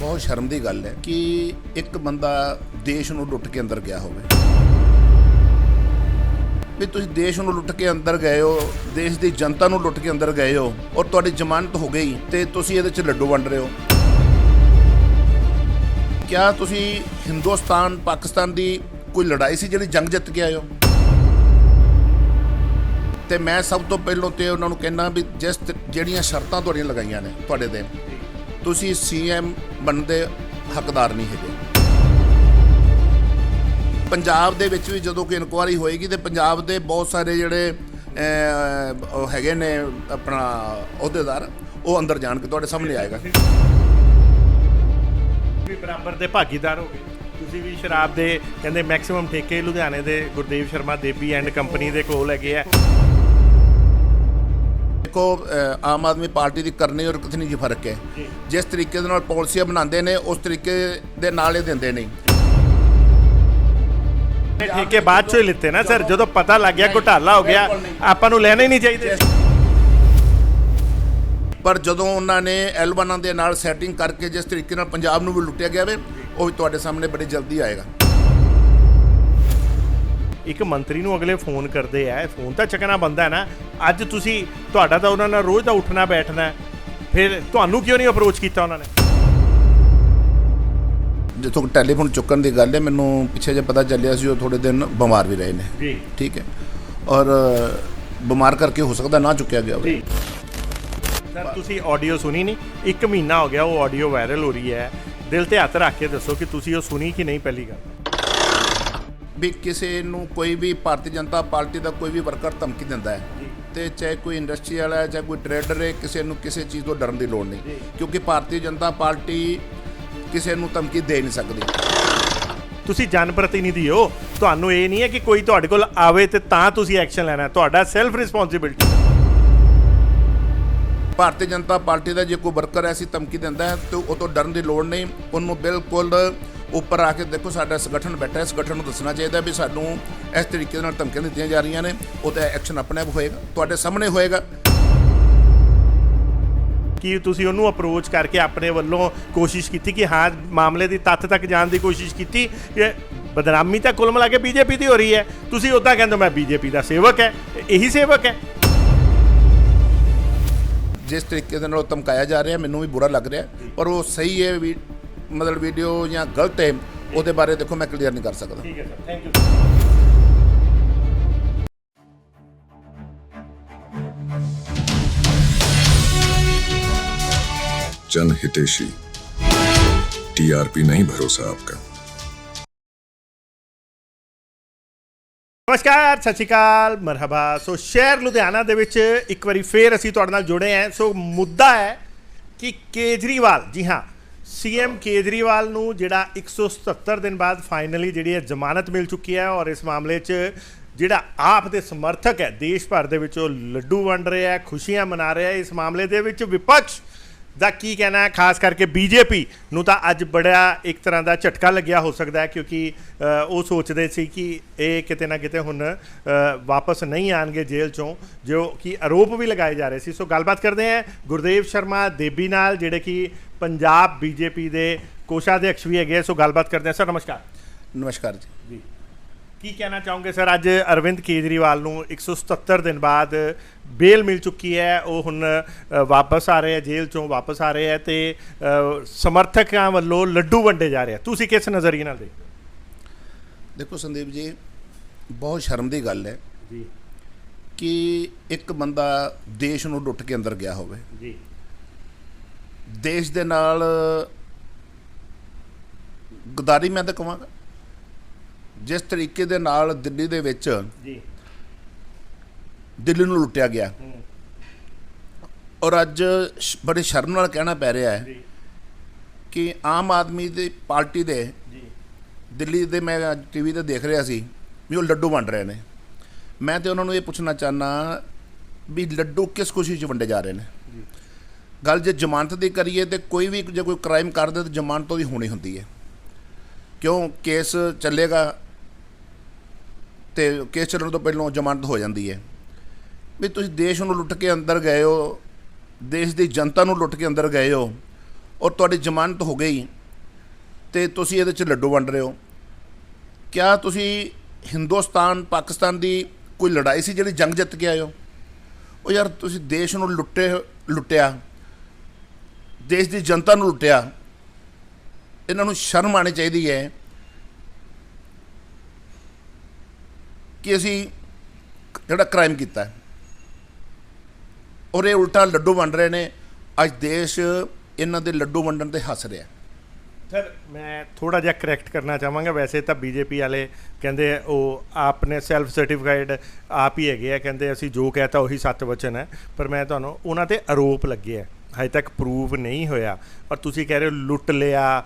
ਬਹੁਤ ਸ਼ਰਮ ਦੀ ਗੱਲ ਹੈ ਕਿ ਇੱਕ ਬੰਦਾ ਦੇਸ਼ ਨੂੰ ਲੁੱਟ ਕੇ ਅੰਦਰ ਗਿਆ ਹੋਵੇ। ਵੀ ਤੁਸੀਂ ਦੇਸ਼ ਨੂੰ ਲੁੱਟ ਕੇ ਅੰਦਰ ਗਏ ਹੋ, ਦੇਸ਼ ਦੀ ਜਨਤਾ ਨੂੰ ਲੁੱਟ ਕੇ ਅੰਦਰ ਗਏ ਹੋ ਔਰ ਤੁਹਾਡੀ ਜ਼ਮਾਨਤ ਹੋ ਗਈ ਤੇ ਤੁਸੀਂ ਇਹਦੇ 'ਚ ਲੱਡੂ ਵੰਡ ਰਹੇ ਹੋ। ਕਿਆ ਤੁਸੀਂ ਹਿੰਦੁਸਤਾਨ, ਪਾਕਿਸਤਾਨ ਦੀ ਕੋਈ ਲੜਾਈ ਸੀ ਜਿਹੜੀ ਜੰਗ ਜਿੱਤ ਕੇ ਆਏ ਹੋ? ਤੇ ਮੈਂ ਸਭ ਤੋਂ ਪਹਿਲਾਂ ਤੇ ਉਹਨਾਂ ਨੂੰ ਕਹਿਣਾ ਵੀ ਜਿਸ ਜਿਹੜੀਆਂ ਸ਼ਰਤਾਂ ਤੁਹਾਡੀਆਂ ਲਗਾਈਆਂ ਨੇ ਤੁਹਾਡੇ 'ਤੇ ਤੁਸੀਂ ਸੀਐਮ ਬਣਨ ਦੇ ਹੱਕਦਾਰ ਨਹੀਂ ਹੈਗੇ। ਪੰਜਾਬ ਦੇ ਵਿੱਚ ਵੀ ਜਦੋਂ ਕੋਈ ਇਨਕੁਆਰੀ ਹੋਏਗੀ ਤੇ ਪੰਜਾਬ ਦੇ ਬਹੁਤ ਸਾਰੇ ਜਿਹੜੇ ਉਹ ਹੈਗੇ ਨੇ ਆਪਣਾ ਅਹੁਦੇਦਾਰ, ਉਹ ਅੰਦਰ ਜਾਣ ਕੇ ਤੁਹਾਡੇ ਸਾਹਮਣੇ ਆਏਗਾ। ਵੀ ਬਰਾਬਰ ਦੇ ਭਾਗੀਦਾਰ ਹੋ ਗਏ। ਤੁਸੀਂ ਵੀ ਸ਼ਰਾਬ ਦੇ ਕਹਿੰਦੇ ਮੈਕਸਿਮਮ ਠੇਕੇ ਲੁਧਿਆਣੇ ਦੇ ਗੁਰਦੇਵ ਸ਼ਰਮਾ ਦੇਬੀ ਐਂਡ ਕੰਪਨੀ ਦੇ ਕੋਲ ਹੈਗੇ ਆ। ਦੇਖੋ ਅਹ, ਆਮ ਆਦਮੀ ਪਾਰਟੀ ਦੀ ਕਰਨੀ ਔਰ ਕਥਨੀ ਜੀ ਫ਼ਰਕ ਹੈ। ਜਿਸ ਤਰੀਕੇ ਦੇ ਨਾਲ ਪਾਲਿਸੀਆਂ ਬਣਾਉਂਦੇ ਨੇ ਉਸ ਤਰੀਕੇ ਦੇ ਨਾਲ ਇਹ ਦਿੰਦੇ ਨਹੀਂ। ਇਹ ਠੇਕੇ ਬਾਅਦ ਚੋਂ ਹੀ ਲਿੱਤੇ ਨਾ ਸਰ। ਜਦੋਂ ਪਤਾ ਲੱਗ ਗਿਆ ਘੁਟਾਲਾ ਹੋ ਗਿਆ। ਆਪਾਂ ਨੂੰ ਲੈਣੇ ਹੀ ਨਹੀਂ ਚਾਹੀਦੇ। ਪਰ ਜਦੋਂ ਉਹਨਾਂ ਨੇ ਐਲਵਾਨਾਂ ਦੇ ਨਾਲ ਸੈਟਿੰਗ ਕਰਕੇ ਜਿਸ ਤਰੀਕੇ ਨਾਲ ਪੰਜਾਬ ਨੂੰ ਵੀ ਲੁੱਟਿਆ ਗਿਆ ਵੇ ਉਹ ਵੀ ਤੁਹਾਡੇ ਸਾਹਮਣੇ ਬੜੀ ਜਲਦੀ ਆਏਗਾ। ਇੱਕ ਮੰਤਰੀ ਨੂੰ ਅਗਲੇ ਫੋਨ ਕਰਦੇ ਆ ਫੋਨ ਤਾਂ ਚੱਕਣਾ ਬੰਦਾ ਹੈ ਨਾ। ਅੱਜ ਤੁਸੀਂ ਤੁਹਾਡਾ ਤਾਂ ਉਹਨਾਂ ਨਾਲ ਰੋਜ਼ ਦਾ ਉੱਠਣਾ ਬੈਠਣਾ। ਫਿਰ ਤੁਹਾਨੂੰ ਕਿਉਂ ਨਹੀਂ ਅਪਰੋਚ ਕੀਤਾ ਉਹਨਾਂ ਨੇ? ਜਿੱਥੋਂ ਟੈਲੀਫੋਨ ਚੁੱਕਣ ਦੀ ਗੱਲ ਹੈ ਮੈਨੂੰ ਪਿੱਛੇ ਜੇ ਪਤਾ ਚੱਲਿਆ ਸੀ ਉਹ ਥੋੜੇ ਦਿਨ ਬਿਮਾਰ ਵੀ ਰਹੇ ਨੇ। ਜੀ। ਠੀਕ ਹੈ। ਔਰ ਬਿਮਾਰ ਕਰਕੇ ਹੋ ਸਕਦਾ ਨਾ ਚੁੱਕਿਆ ਗਿਆ ਹੋਵੇ। ਸਰ ਤੁਸੀਂ ਆਡੀਓ ਸੁਣੀ ਨਹੀਂ? ਇੱਕ ਮਹੀਨਾ ਹੋ ਗਿਆ ਉਹ ਆਡੀਓ ਵਾਇਰਲ ਹੋ ਰਹੀ ਹੈ। ਦਿਲ ਤੇ ਹੱਥ ਰੱਖ ਕੇ ਦੱਸੋ ਕਿ ਤੁਸੀਂ ਉਹ ਸੁਣੀ ਕਿ ਨਹੀਂ ਪਹਿਲੀ ਗੱਲ? ਵੀ ਕਿਸੇ ਨੂੰ ਕੋਈ ਵੀ ਭਾਰਤੀ ਜਨਤਾ ਪਾਰਟੀ ਦਾ ਕੋਈ ਵੀ ਵਰਕਰ ਧਮਕੀ ਦਿੰਦਾ ਹੈ ਤੇ ਚਾਹੇ ਕੋਈ ਇੰਡਸਟਰੀ ਵਾਲਾ ਹੈ ਚਾਹੇ ਕੋਈ ਟਰੇਡਰ ਹੈ ਕਿਸੇ ਨੂੰ ਕਿਸੇ ਚੀਜ਼ ਤੋਂ ਡਰਨ ਦੀ ਲੋੜ ਨਹੀਂ। ਕਿਉਂਕਿ ਭਾਰਤੀ ਜਨਤਾ ਪਾਰਟੀ ਕਿਸੇ ਨੂੰ ਧਮਕੀ ਦੇ ਨਹੀਂ ਸਕਦੀ। ਤੁਸੀਂ ਜਨ ਪ੍ਰਤੀਨਿਧੀ ਹੋ। ਤੁਹਾਨੂੰ ਇਹ ਨਹੀਂ ਹੈ ਕਿ ਕੋਈ ਤੁਹਾਡੇ ਕੋਲ ਆਵੇ ਤੇ ਤਾਂ ਤੁਸੀਂ ਐਕਸ਼ਨ ਲੈਣਾ। ਤੁਹਾਡਾ self responsibility Bharatiya Janata party ਦਾ ਜੇ ਕੋਈ ਵਰਕਰ ਐਸੀ ਧਮਕੀ ਦਿੰਦਾ ਹੈ ਤੇ ਉਹ ਤੋਂ ਡਰਨ ਦੀ ਲੋੜ ਨਹੀਂ। ਉਹਨੂੰ ਬਿਲਕੁਲ ਉੱਪਰ ਆ ਕੇ ਦੇਖੋ ਸਾਡਾ ਸੰਗਠਨ ਬੈਠਾ ਹੈ ਸੰਗਠਨ ਨੂੰ ਦੱਸਣਾ ਚਾਹੀਦਾ ਵੀ ਸਾਨੂੰ ਇਸ ਤਰੀਕੇ ਦੇ ਨਾਲ ਧਮਕੀਆਂ ਦਿੱਤੀਆਂ ਜਾ ਰਹੀਆਂ ਨੇ ਉਹ ਤੇ ਐਕਸ਼ਨ ਆਪਣੇ ਆਪ ਹੋਏਗਾ ਤੁਹਾਡੇ ਸਾਹਮਣੇ ਹੋਏਗਾ। ਕਿ ਤੁਸੀਂ ਉਹਨੂੰ ਅਪਰੋਚ ਕਰਕੇ ਆਪਣੇ ਵੱਲੋਂ ਕੋਸ਼ਿਸ਼ ਕੀਤੀ ਕਿ ਹਾਂ ਮਾਮਲੇ ਦੀ ਤੱਥ ਤੱਕ ਜਾਣ ਦੀ ਕੋਸ਼ਿਸ਼ ਕੀਤੀ? ਕਿ ਬਦਨਾਮੀ ਤਾਂ ਕੁੱਲ ਮਿਲਾ ਕੇ ਬੀਜੇਪੀ ਦੀ ਹੋ ਰਹੀ ਹੈ। ਤੁਸੀਂ ਉਦਾਂ ਕਹਿੰਦੇ ਮੈਂ ਬੀਜੇਪੀ ਦਾ ਸੇਵਕ ਹੈ ਇਹੀ ਸੇਵਕ ਹੈ। ਜਿਸ ਤਰੀਕੇ ਦੇ ਨਾਲ ਉਹ ਧਮਕਾਇਆ ਜਾ ਰਿਹਾ ਮੈਨੂੰ ਵੀ ਬੁਰਾ ਲੱਗ ਰਿਹਾ ਪਰ ਉਹ ਸਹੀ ਹੈ ਵੀ ਮਤਲਬ ਵੀਡੀਓ ਜਾਂ ਗਲਤ ਹੈ ਉਹਦੇ ਬਾਰੇ ਦੇਖੋ ਮੈਂ ਕਲੀਅਰ ਨਹੀਂ ਕਰ ਸਕਦਾ ਠੀਕ ਹੈ ਸਰ ਥੈਂਕ ਯੂ जन हितेशी टीआरपी नहीं भरोसा आपका ਨਮਸਕਾਰ ਸਤਿ ਸ਼੍ਰੀ ਅਕਾਲ ਮਰਹਬਾ ਸੋ ਸ਼ਹਿਰ ਲੁਧਿਆਣਾ ਦੇ ਵਿੱਚ ਇੱਕ ਵਾਰੀ ਫੇਰ ਅਸੀਂ ਤੁਹਾਡੇ ਨਾਲ ਜੁੜੇ ਹਾਂ ਸੋ ਮੁੱਦਾ ਹੈ ਕਿ ਕੇਜਰੀਵਾਲ ਜੀ ਹਾਂ ਸੀਐਮ ਕੇਜਰੀਵਾਲ ਨੂੰ ਜਿਹੜਾ 177 ਦਿਨ ਬਾਅਦ ਫਾਈਨਲੀ ਜਿਹੜੀ ਹੈ ਜ਼ਮਾਨਤ ਮਿਲ ਚੁੱਕੀ ਹੈ ਔਰ ਇਸ ਮਾਮਲੇ 'ਚ ਜਿਹੜਾ ਆਪ ਦੇ ਸਮਰਥਕ ਹੈ, ਦੇਸ਼ ਭਰ ਦੇ ਵਿੱਚ ਉਹ ਲੱਡੂ ਵੰਡ ਰਿਹਾ ਹੈ, ਖੁਸ਼ੀਆਂ ਮਨਾ ਰਿਹਾ ਹੈ, ਇਸ ਮਾਮਲੇ ਦੇ ਵਿੱਚ ਵਿਪਕਸ਼ ਦਾ ਕੀ ਕਹਿਣਾ ਹੈ? ਖਾਸ ਕਰਕੇ ਬੀਜੇਪੀ ਨੂੰ ਤਾਂ ਅੱਜ ਬੜਾ ਇੱਕ ਤਰ੍ਹਾਂ ਦਾ ਝਟਕਾ ਲੱਗਿਆ ਹੋ ਸਕਦਾ ਹੈ ਕਿਉਂਕਿ ਉਹ ਸੋਚਦੇ ਸੀ ਕਿ ਇਹ ਕਿਤੇ ਨਾ ਕਿਤੇ ਹੁਣ ਵਾਪਸ ਨਹੀਂ ਆਣਗੇ ਜੇਲ੍ਹ ਚੋਂ ਜੋ ਕਿ ਆਰੋਪ ਵੀ ਲਗਾਏ ਜਾ ਰਹੇ ਸੀ। ਸੋ ਗੱਲਬਾਤ ਕਰਦੇ ਹਾਂ ਗੁਰਦੇਵ ਸ਼ਰਮਾ ਦੇਬੀ ਨਾਲ ਜਿਹੜੇ ਕਿ ਪੰਜਾਬ ਬੀਜੇਪੀ ਦੇ ਕੋਸ਼ਾਧਿਕਸ਼ ਵੀ ਹੈਗੇ। ਸੋ ਗੱਲਬਾਤ ਕਰਦੇ ਹਾਂ। ਸਰ ਨਮਸਕਾਰ। ਨਮਸਕਾਰ ਜੀ। ਜੀ। ਕੀ ਕਹਿਣਾ ਚਾਹੋਗੇ ਸਰ? ਅੱਜ ਅਰਵਿੰਦ ਕੇਜਰੀਵਾਲ ਨੂੰ 177 ਦਿਨ ਬਾਅਦ ਬੇਲ ਮਿਲ ਚੁੱਕੀ ਹੈ। ਉਹ ਹੁਣ ਵਾਪਸ ਆ ਰਹੇ ਆ ਜੇਲ੍ਹ ਚੋਂ ਵਾਪਸ ਆ ਰਹੇ ਆ ਤੇ ਸਮਰਥਕਾਂ ਵੱਲੋਂ ਲੱਡੂ ਵੰਡੇ ਜਾ ਰਹੇ ਆ ਤੁਸੀਂ ਕਿਸ ਨਜ਼ਰੀਏ ਨਾਲ ਦੇਖਦੇ ਹੋ? ਦੇਖੋ ਸੰਦੀਪ ਜੀ ਬਹੁਤ ਸ਼ਰਮ ਦੀ ਗੱਲ ਹੈ ਜੀ। ਕਿ ਇੱਕ ਬੰਦਾ ਦੇਸ਼ ਨੂੰ ਲੁੱਟ ਕੇ ਅੰਦਰ ਗਿਆ ਹੋਵੇ। ਜੀ। ਦੇਸ਼ ਦੇ ਨਾਲ ਗਦਾਰੀ ਮੈਂ ਤਾਂ ਕਹਾਂਗਾ ਜਿਸ ਤਰੀਕੇ ਦੇ ਨਾਲ ਦਿੱਲੀ ਦੇ ਵਿੱਚ ਜੀ। ਦਿੱਲੀ ਨੂੰ ਲੁੱਟਿਆ ਗਿਆ। ਔਰ ਅੱਜ ਬੜੀ ਸ਼ਰਮ ਨਾਲ ਕਹਿਣਾ ਪੈ ਰਿਹਾ ਹੈ ਕਿ ਆਮ ਆਦਮੀ ਦੀ ਪਾਰਟੀ ਦੇ ਜੀ। ਦਿੱਲੀ ਦੇ ਮੈਂ ਟੀਵੀ ਤੇ ਦੇਖ ਰਿਹਾ ਸੀ ਵੀ ਉਹ ਲੱਡੂ ਵੰਡ ਰਹੇ ਨੇ। ਮੈਂ ਤੇ ਉਹਨਾਂ ਨੂੰ ਇਹ ਪੁੱਛਣਾ ਚਾਹਨਾ ਵੀ ਲੱਡੂ ਕਿਸ ਖੁਸ਼ੀ 'ਚ ਵੰਡੇ ਜਾ ਰਹੇ ਨੇ? ਗੱਲ ਜੇ ਜ਼ਮਾਨਤ ਦੀ ਕਰੀਏ ਤੇ ਕੋਈ ਵੀ ਜੇ ਕੋਈ ਕ੍ਰਾਈਮ ਕਰਦੇ ਤਾਂ ਜ਼ਮਾਨਤ ਉਹਦੀ ਹੋਣੀ ਹੁੰਦੀ ਹੈ। ਕਿਉਂ ਕੇਸ ਚੱਲੇਗਾ? ਤੇ ਕੇਸ ਚੱਲਣ ਤੋਂ ਪਹਿਲਾਂ ਜ਼ਮਾਨਤ ਹੋ ਜਾਂਦੀ ਹੈ। ਵੀ ਤੁਸੀਂ ਦੇਸ਼ ਨੂੰ ਲੁੱਟ ਕੇ ਅੰਦਰ ਗਏ ਹੋ, ਦੇਸ਼ ਦੀ ਜਨਤਾ ਨੂੰ ਲੁੱਟ ਕੇ ਅੰਦਰ ਗਏ ਹੋ ਔਰ ਤੁਹਾਡੀ ਜ਼ਮਾਨਤ ਹੋ ਗਈ ਤੇ ਤੁਸੀਂ ਇਹਦੇ ਚ ਲੱਡੂ ਵੰਡ ਰਹੇ ਹੋ। ਕਿਆ ਤੁਸੀਂ ਹਿੰਦੁਸਤਾਨ, ਪਾਕਿਸਤਾਨ ਦੀ ਕੋਈ ਲੜਾਈ ਸੀ ਜਿਹੜੀ ਜੰਗ ਜਿੱਤ ਕੇ ਆਏ ਹੋ? ਉਹ ਯਾਰ ਤੁਸੀਂ ਦੇਸ਼ ਨੂੰ ਲੁੱਟੇ, ਲੁੱਟਿਆ, ਦੇਸ਼ ਦੀ ਜਨਤਾ ਨੂੰ ਲੁੱਟਿਆ, ਇਹਨਾਂ ਨੂੰ ਸ਼ਰਮ ਆਣੀ ਚਾਹੀਦੀ ਹੈ। ਕਿ ਅਸੀਂ ਜਿਹੜਾ ਕ੍ਰਾਈਮ ਕੀਤਾ ਹੈ। ਔਰ ਇਹ ਉਲਟਾ ਲੱਡੂ ਵੰਡ ਰਹੇ ਨੇ। ਅੱਜ ਦੇਸ਼ ਇਹਨਾਂ ਦੇ ਲੱਡੂ ਵੰਡਣ ਤੇ ਹੱਸ ਰਿਹਾ ਸਰ, ਮੈਂ ਥੋੜਾ ਜਿਹਾ ਕਰੈਕਟ ਕਰਨਾ ਚਾਹਾਂਗਾ। ਵੈਸੇ ਤਾਂ ਬੀਜੇਪੀ ਵਾਲੇ ਕਹਿੰਦੇ ਉਹ ਆਪਨੇ ਸੈਲਫ ਸਰਟੀਫਾਈਡ ਆਪ ਹੀ ਹੈਗੇ ਆ। ਕਹਿੰਦੇ ਅਸੀਂ ਜੋ ਕਹਤਾ ਉਹੀ ਸੱਚ ਵਚਨ ਹੈ। ਪਰ ਮੈਂ ਤੁਹਾਨੂੰ ਉਹਨਾਂ ਤੇ ਆਰੋਪ ਲੱਗੇ ਆ। ਹਜੇ ਤੱਕ ਪ੍ਰੂਵ ਨਹੀਂ ਹੋਇਆ। ਪਰ ਤੁਸੀਂ ਕਹਿ ਰਹੇ ਹੋ ਲੁੱਟ ਲਿਆ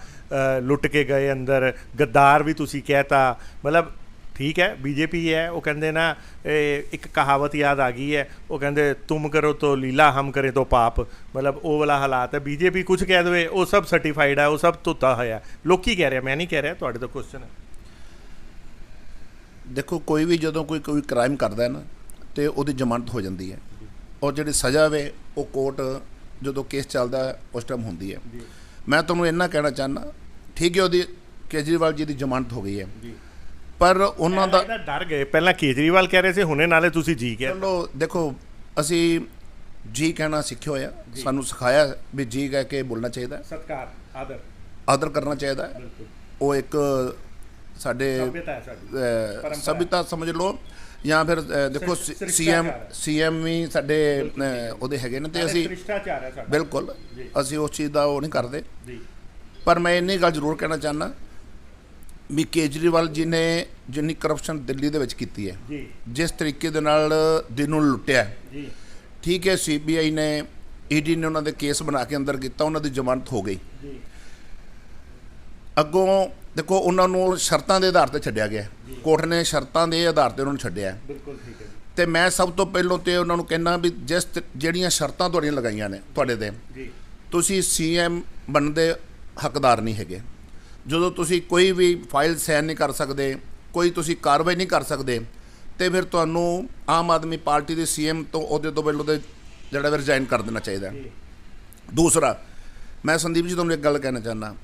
ਲੁੱਟ ਕੇ ਗਏ ਅੰਦਰ। ਗੱਦਾਰ ਵੀ ਤੁਸੀਂ ਕਹਿਤਾ। ਮਤਲਬ ਠੀਕ ਹੈ ਬੀਜੇਪੀ ਹੈ ਉਹ ਕਹਿੰਦੇ ਨਾ ਇੱਕ ਕਹਾਵਤ ਯਾਦ ਆ ਗਈ ਹੈ ਉਹ ਕਹਿੰਦੇ ਤੁਮ ਕਰੋ ਤੋ ਲੀਲਾ ਹਮ ਕਰੇ ਤੋ ਪਾਪ। ਮਤਲਬ ਉਹ ਵਾਲਾ ਹਾਲਾਤ ਹੈ। ਬੀਜੇਪੀ ਕੁਝ ਕਹਿ ਦੇਵੇ ਉਹ ਸਭ ਸਰਟੀਫਾਈਡ ਹੈ ਉਹ ਸਭ ਧੁੱਤਾ ਹੋਇਆ। ਲੋਕੀ ਕਹਿ ਰਿਹਾ ਮੈਂ ਨਹੀਂ ਕਹਿ ਰਿਹਾ ਤੁਹਾਡੇ ਤੋਂ ਕੁਐਸਚਨ ਹੈ। ਦੇਖੋ ਕੋਈ ਵੀ ਜਦੋਂ ਕੋਈ ਕੋਈ ਕ੍ਰਾਈਮ ਕਰਦਾ ਹੈ ਨਾ ਤੇ ਉਹਦੀ ਜ਼ਮਾਨਤ ਹੋ ਜਾਂਦੀ ਹੈ। ਔਰ ਜਿਹੜੀ ਸਜ਼ਾ ਵੇ ਉਹ ਕੋਰਟ ਜਦੋਂ ਕੇਸ ਚੱਲਦਾ ਉਸ ਟਾਈਮ ਹੁੰਦੀ ਹੈ। ਮੈਂ ਤੁਹਾਨੂੰ ਇੰਨਾ ਕਹਿਣਾ ਚਾਹਨਾ ਠੀਕ ਹੈ ਉਹਦੀ ਕੇਜਰੀਵਾਲ ਜੀ ਦੀ ਜ਼ਮਾਨਤ ਹੋ ਗਈ ਹੈ। ਪਰ ਉਹਨਾਂ ਦਾ ਡਰ ਗਏ। ਪਹਿਲਾਂ ਕੇਜਰੀਵਾਲ ਕਹਿ ਰਹੇ ਸੀ ਹੁਣੇ ਨਾਲੇ ਤੁਸੀਂ ਜੀ ਕਹਿ। ਚਲੋ ਦੇਖੋ ਅਸੀਂ ਜੀ ਕਹਿਣਾ ਸਿੱਖਿਆ ਹੋਇਆ। ਸਾਨੂੰ ਸਿਖਾਇਆ ਵੀ ਜੀ ਕਹਿ ਕੇ ਬੋਲਣਾ ਚਾਹੀਦਾ। ਸਤਕਾਰ ਆਦਰ। ਆਦਰ ਕਰਨਾ ਚਾਹੀਦਾ। ਉਹ ਇੱਕ ਸਾਡੇ। ਸਭਿਤਾ ਸਮਝ ਲਓ। ਜਾਂ ਫਿਰ ਦੇਖੋ ਸੀਐਮ। ਸੀਐਮ ਵੀ ਸਾਡੇ ਉਹਦੇ ਹੈਗੇ ਨੇ ਤੇ ਅਸੀਂ ਬਿਲਕੁਲ। ਅਸੀਂ ਉਸ ਚੀਜ਼ ਦਾ ਉਹ ਨਹੀਂ ਕਰਦੇ। ਪਰ ਮੈਂ ਇੰਨੀ ਗੱਲ ਜ਼ਰੂਰ ਕਹਿਣਾ ਚਾਹਨਾ ਵੀ ਕੇਜਰੀਵਾਲ ਜੀ ਨੇ ਜਿੰਨੀ ਕਰਪਸ਼ਨ ਦਿੱਲੀ ਦੇ ਵਿੱਚ ਕੀਤੀ ਹੈ ਜੀ। ਜਿਸ ਤਰੀਕੇ ਦੇ ਨਾਲ ਦਿਨ ਨੂੰ ਲੁੱਟਿਆ ਜੀ। ਠੀਕ ਹੈ ਸੀਬੀਆਈ ਨੇ ਈਡੀ ਨੇ ਉਹਨਾਂ ਦੇ ਕੇਸ ਬਣਾ ਕੇ ਅੰਦਰ ਕੀਤਾ ਉਹਨਾਂ ਦੀ ਜ਼ਮਾਨਤ ਹੋ ਗਈ। ਜੀ। ਅੱਗੋਂ ਦੇਖੋ ਉਹਨਾਂ ਨੂੰ ਸ਼ਰਤਾਂ ਦੇ ਆਧਾਰ ਤੇ ਛੱਡਿਆ ਗਿਆ ਕੋਰਟ ਨੇ ਸ਼ਰਤਾਂ ਦੇ ਆਧਾਰ ਤੇ ਉਹਨਾਂ ਨੂੰ ਛੱਡਿਆ ਬਿਲਕੁਲ ਠੀਕ ਹੈ ਤੇ ਮੈਂ ਸਭ ਤੋਂ ਪਹਿਲਾਂ ਤੇ ਉਹਨਾਂ ਨੂੰ ਕਹਿਣਾ ਵੀ ਜਿਸ ਜਿਹੜੀਆਂ ਸ਼ਰਤਾਂ ਤੁਹਾਡੀਆਂ ਲਗਾਈਆਂ ਨੇ ਤੁਹਾਡੇ ਤੇ ਜੀ। ਤੁਸੀਂ ਸੀਐਮ ਬਣਨ ਦੇ ਹੱਕਦਾਰ ਨਹੀਂ ਹੈਗੇ। ਜਦੋਂ ਤੁਸੀਂ ਕੋਈ ਵੀ ਫਾਈਲ ਸਾਈਨ ਨਹੀਂ ਕਰ ਸਕਦੇ ਕੋਈ ਤੁਸੀਂ ਕਾਰਵਾਈ ਨਹੀਂ ਕਰ ਸਕਦੇ ਤੇ ਫਿਰ ਤੁਹਾਨੂੰ ਆਮ ਆਦਮੀ ਪਾਰਟੀ ਦੇ ਸੀਐਮ ਤੋਂ ਅਹੁਦੇ ਤੋਂ ਪਹਿਲਾਂ ਤੇ ਜਿਹੜਾ ਰਿਜ਼ਾਈਨ ਕਰ ਦੇਣਾ ਚਾਹੀਦਾ। ਦੂਸਰਾ ਮੈਂ ਸੰਦੀਪ ਜੀ ਤੁਹਾਨੂੰ ਇੱਕ ਗੱਲ ਕਹਿਣਾ ਚਾਹੁੰਦਾ।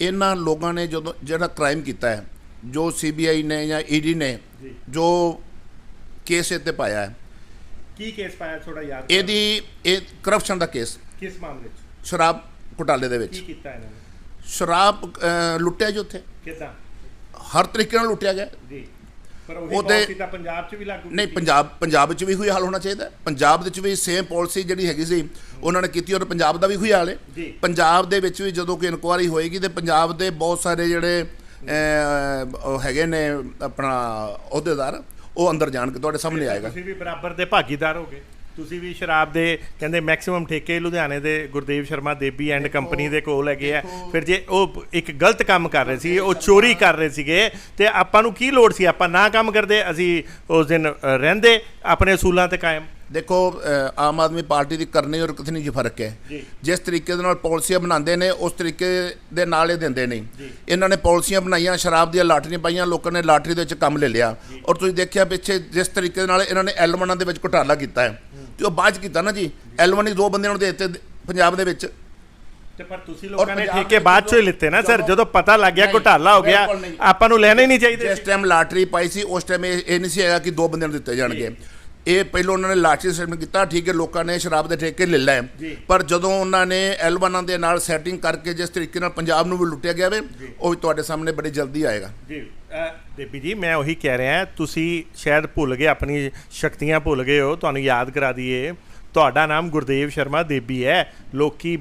ਇਹਨਾਂ ਲੋਕਾਂ ਨੇ ਜਦੋਂ ਜਿਹੜਾ ਕ੍ਰਾਈਮ ਕੀਤਾ ਹੈ ਜੋ ਸੀਬੀਆਈ ਨੇ ਜਾਂ ਈਡੀ ਨੇ ਜੀ। ਕੇਸ 'ਤੇ ਪਾਇਆ ਹੈ। ਕੀ ਕੇਸ ਪਾਇਆ ਥੋੜਾ ਯਾਦ। ਇਹਦੀ ਇਹ ਕਰਪਸ਼ਨ ਦਾ ਕੇਸ ਕਿਸ ਮਾਮਲੇ 'ਚ? ਸ਼ਰਾਬ ਘੁਟਾਲੇ ਦੇ ਵਿੱਚ। ਕੀ ਕੀਤਾ ਇਹਨਾਂ ਨੇ? ਸ਼ਰਾਬ ਲੁੱਟਿਆ ਜੀ ਉੱਥੇ। ਕਿਦਾਂ? ਹਰ ਤਰੀਕੇ ਨਾਲ ਲੁੱਟਿਆ ਗਿਆ। ਜੀ। ਪਰ ਉਹੀ ਪਾਲਿਸੀ ਤਾਂ ਪੰਜਾਬ 'ਚ ਵੀ ਲਾਗੂ ਨਹੀਂ। ਪੰਜਾਬ ਪੰਜਾਬ ਵਿੱਚ ਵੀ ਹੋਈ ਹਾਲ ਹੋਣਾ ਚਾਹੀਦਾ। ਪੰਜਾਬ ਵਿੱਚ ਵੀ ਸੇਮ ਪਾਲਿਸੀ ਜਿਹੜੀ ਹੈਗੀ ਸੀ ਉਹਨਾਂ ਨੇ ਕੀਤੀ ਔਰ ਪੰਜਾਬ ਦਾ ਵੀ ਹੋਈ ਹਾਲ ਹੈ। ਪੰਜਾਬ ਦੇ ਵਿੱਚ ਵੀ ਜਦੋਂ ਕੋਈ ਇਨਕੁਆਰੀ ਹੋਏਗੀ ਤੇ ਪੰਜਾਬ ਦੇ ਬਹੁਤ ਸਾਰੇ ਜਿਹੜੇ ਹੈਗੇ ਨੇ ਆਪਣਾ ਅਹੁਦੇਦਾਰ ਉਹ ਅੰਦਰ ਜਾਣ ਕੇ ਤੁਹਾਡੇ ਸਾਹਮਣੇ ਆਏਗਾ। ਤੁਸੀਂ ਵੀ ਬਰਾਬਰ ਦੇ ਭਾਗੀਦਾਰ ਹੋਗੇ। ਤੁਸੀਂ ਵੀ ਸ਼ਰਾਬ ਦੇ ਕਹਿੰਦੇ ਮੈਕਸਿਮਮ ਠੇਕੇ ਲੁਧਿਆਣੇ ਦੇ ਗੁਰਦੇਵ ਸ਼ਰਮਾ ਦੇਬੀ ਐਂਡ ਕੰਪਨੀ ਦੇ ਕੋਲ ਹੈਗੇ ਆ। ਫਿਰ ਜੇ ਉਹ ਇੱਕ ਗਲਤ ਕੰਮ ਕਰ ਰਹੇ ਸੀ ਉਹ ਚੋਰੀ ਕਰ ਰਹੇ ਸੀਗੇ ਤੇ ਆਪਾਂ ਨੂੰ ਕੀ ਲੋੜ ਸੀ? ਆਪਾਂ ਨਾ ਕੰਮ ਕਰਦੇ ਅਸੀਂ ਉਸ ਦਿਨ ਰਹਿੰਦੇ ਆਪਣੇ ਅਸੂਲਾਂ ਤੇ ਕਾਇਮ। ਦੇਖੋ ਆਮ ਆਦਮੀ ਪਾਰਟੀ ਦੀ ਕਰਨੀ ਔਰ ਕਥਨੀ 'ਚ ਫ਼ਰਕ ਹੈ? ਜੀ। ਜਿਸ ਤਰੀਕੇ ਦੇ ਨਾਲ ਪਾਲਿਸੀਆਂ ਬਣਾਉਂਦੇ ਨੇ ਉਸ ਤਰੀਕੇ ਦੇ ਨਾਲ ਇਹ ਦਿੰਦੇ ਨਹੀਂ ਜੀ। ਇਹਨਾਂ ਨੇ ਪਾਲਿਸੀਆਂ ਬਣਾਈਆਂ ਸ਼ਰਾਬ ਦੀਆਂ ਲਾਟਰੀਆਂ ਪਾਈਆਂ ਲੋਕਾਂ ਨੇ ਲਾਟਰੀ ਦੇ ਵਿੱਚ ਕੰਮ ਲੈ ਲਿਆ। ਔਰ ਤੁਸੀਂ ਦੇਖਿਆ ਪਿੱਛੇ ਜਿਸ ਤਰੀਕੇ ਦੇ ਨਾਲ ਇਹਨਾਂ ਨੇ ਐਲਮਨਾਂ ਦੇ ਵਿੱਚ ਘੁਟਾਲਾ ਕੀਤਾ ਹੈ। ਤੇ ਉਹ ਬਾਅਦ 'ਚ ਕੀਤਾ ਨਾ ਜੀ ਐਲਮਨ ਹੀ ਦੋ ਬੰਦਿਆਂ ਨੂੰ ਦੇ ਦਿੱਤੇ ਪੰਜਾਬ ਦੇ ਵਿੱਚ। ਤੇ ਪਰ ਤੁਸੀਂ ਲੋਕਾਂ ਨੇ ਠੇਕੇ ਬਾਅਦ ਚੋਂ ਹੀ ਲਿੱਤੇ ਨਾ ਸਰ ਜਦੋਂ- ਪਤਾ ਲੱਗ ਗਿਆ ਘੁਟਾਲਾ ਹੋ ਗਿਆ। ਆਪਾਂ ਨੂੰ ਲੈਣੇ ਹੀ ਨਹੀਂ ਚਾਹੀਦੇ। ਜਿਸ ਟਾਈਮ ਲਾਟਰੀ ਪਾਈ ਸੀ ਉਸ ਟਾਈਮ ਇਹ ਨਹੀਂ ਸੀ ਹੈਗਾ ਕਿ ਦੋ ਬੰਦਿਆਂ ਨੂੰ ਦਿੱਤੇ ਜਾਣਗੇ। ਇਹ ਪਹਿਲਾਂ ਉਹਨਾਂ ਨੇ ਲਾਟਰੀ ਸਿਸਟਮ ਕੀਤਾ ਠੀਕ ਹੈ ਲੋਕਾਂ ਨੇ ਸ਼ਰਾਬ ਦੇ ਠੇਕੇ ਲੈ ਲਏ। ਪਰ ਜਦੋਂ ਉਹਨਾਂ ਨੇ ਐਲਬਨਾਂ ਦੇ ਨਾਲ ਸੈਟਿੰਗ ਕਰਕੇ ਜਿਸ ਤਰੀਕੇ ਨਾਲ ਪੰਜਾਬ ਨੂੰ ਵੀ ਲੁੱਟਿਆ ਗਿਆ ਵੇ ਉਹ ਵੀ ਤੁਹਾਡੇ ਸਾਹਮਣੇ ਬੜੀ ਜਲਦੀ ਆਏਗਾ। ਜੀ। ਦੇਬੀ ਜੀ, ਮੈਂ ਉਹੀ ਕਹਿ ਰਿਹਾ, ਤੁਸੀਂ ਸ਼ਾਇਦ ਭੁੱਲ ਗਏ, ਆਪਣੀ ਸ਼ਕਤੀਆਂ ਭੁੱਲ ਗਏ ਹੋ, ਤੁਹਾਨੂੰ ਯਾਦ ਕਰਾ ਦਈਏ। ਤੁਹਾਡਾ ਨਾਮ ਗੁਰਦੇਵ ਸ਼ਰਮਾ ਦੇਬੀ ਹੈ। ਲੋਕੀ